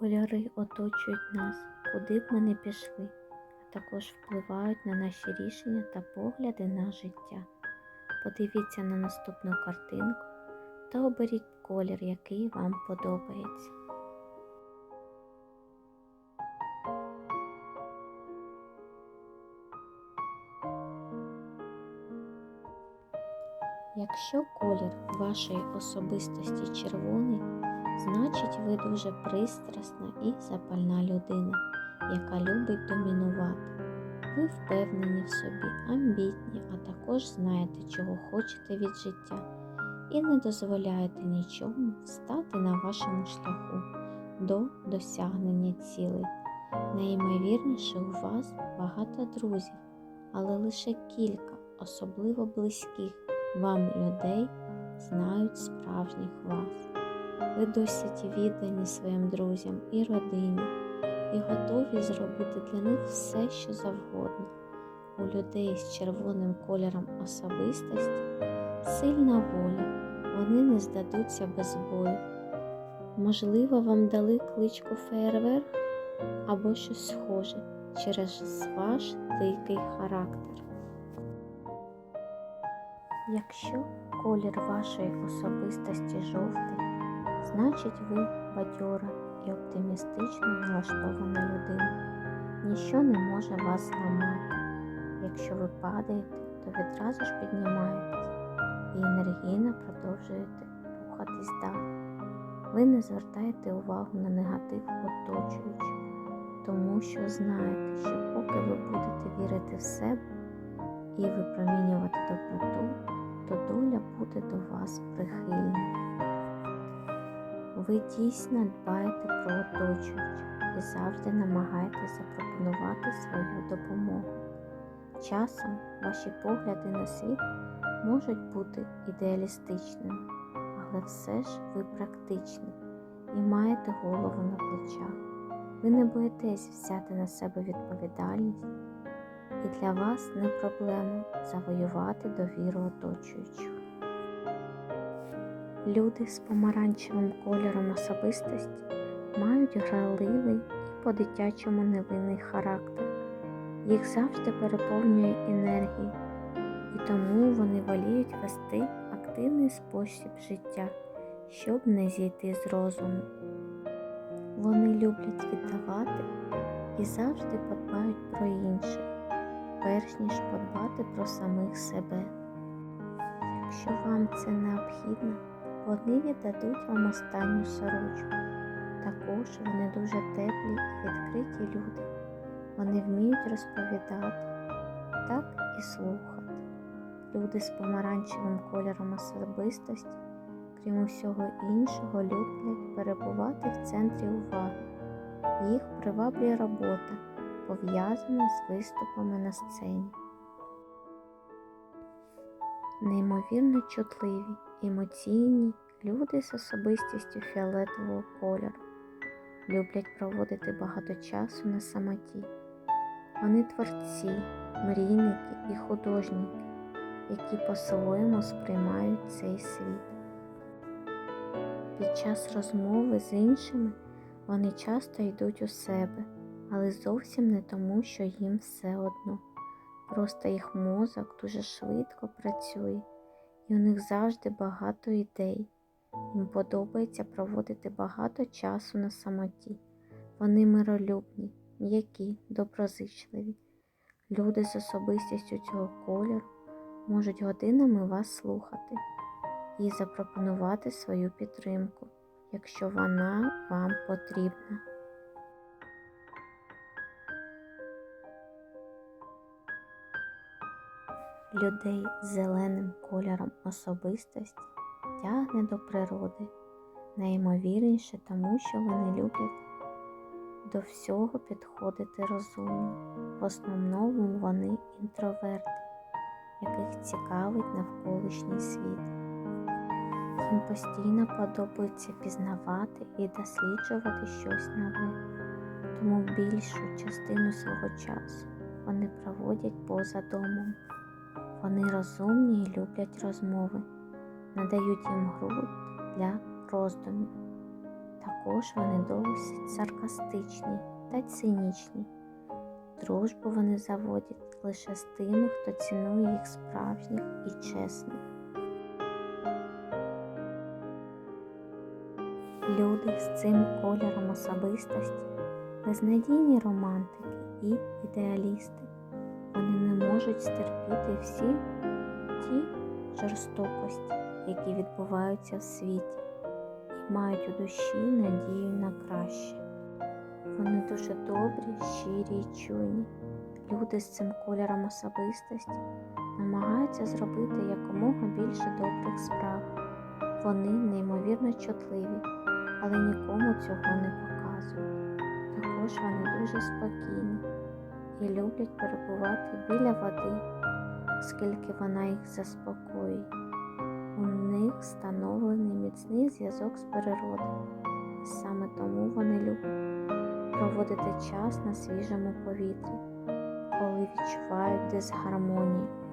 Кольори оточують нас, куди б ми не пішли, а також впливають на наші рішення та погляди на життя. Подивіться на наступну картинку та оберіть колір, який вам подобається. Якщо колір вашої особистості червоний, значить ви дуже пристрасна і запальна людина, яка любить домінувати. Ви впевнені в собі, амбітні, а також знаєте, чого хочете від життя, і не дозволяєте нічому встати на вашому шляху до досягнення цілей. Найімовірніше у вас багато друзів, але лише кілька, особливо близьких вам людей, знають справжніх вас. Ви досить віддані своїм друзям і родині і готові зробити для них все, що завгодно. У людей з червоним кольором особистості сильна воля, вони не здадуться без бою. Можливо, вам дали кличку феєрверк або щось схоже через ваш дикий характер. Якщо колір вашої особистості жовтий, значить ви бадьора і оптимістично налаштована людина. Ніщо не може вас зламати. Якщо ви падаєте, то відразу ж піднімаєтесь і енергійно продовжуєте рухатись далі. Ви не звертаєте увагу на негатив оточуючих, тому що знаєте, що поки ви будете вірити в себе і випромінювати доброту, то доля буде до вас прихильна. Ви дійсно дбаєте про оточуючих і завжди намагаєтесь запропонувати свою допомогу. Часом ваші погляди на світ можуть бути ідеалістичними, але все ж ви практичні і маєте голову на плечах. Ви не боїтесь взяти на себе відповідальність, і для вас не проблема завоювати довіру оточуючих. Люди з помаранчевим кольором особистості мають граливий і по-дитячому невинний характер. Їх завжди переповнює енергія, і тому вони воліють вести активний спосіб життя, щоб не зійти з розуму. Вони люблять віддавати і завжди подбають про інших, перш ніж подбати про самих себе. Якщо вам це необхідно, вони віддадуть вам останню сорочку. Також вони дуже теплі і відкриті люди. Вони вміють розповідати, так і слухати. Люди з помаранчевим кольором особистості, крім усього іншого, люблять перебувати в центрі уваги. Їх приваблює робота, пов'язана з виступами на сцені. Неймовірно чутливі, емоційні люди з особистістю фіолетового кольору люблять проводити багато часу на самоті. Вони творці, мрійники і художники, які по-своєму сприймають цей світ. Під час розмови з іншими вони часто йдуть у себе, але зовсім не тому, що їм все одно. Просто їх мозок дуже швидко працює, і у них завжди багато ідей. Їм подобається проводити багато часу на самоті. Вони миролюбні, м'які, доброзичливі. Люди з особистістю цього кольору можуть годинами вас слухати і запропонувати свою підтримку, якщо вона вам потрібна. Людей з зеленим кольором особистості тягне до природи, найімовірніше тому, що вони люблять до всього підходити розумно. В основному вони інтроверти, яких цікавить навколишній світ. Їм постійно подобається пізнавати і досліджувати щось нове, тому більшу частину свого часу вони проводять поза домом. Вони розумні і люблять розмови, надають їм грудь для роздумів. Також вони досить саркастичні та цинічні. Дружбу вони заводять лише з тими, хто цінує їх справжніх і чесних. Люди з цим кольором особистості безнадійні романтики і ідеалісти. Вони не можуть стерпіти всі ті жорстокості, які відбуваються в світі, і мають у душі надію на краще. Вони дуже добрі, щирі і чуйні. Люди з цим кольором особистості намагаються зробити якомога більше добрих справ. Вони неймовірно чутливі, але нікому цього не показують. Також вони дуже спокійні і люблять перебувати біля води, оскільки вона їх заспокоює. У них встановлений міцний зв'язок з природою, і саме тому вони люблять проводити час на свіжому повітрі, коли відчувають дисгармонію.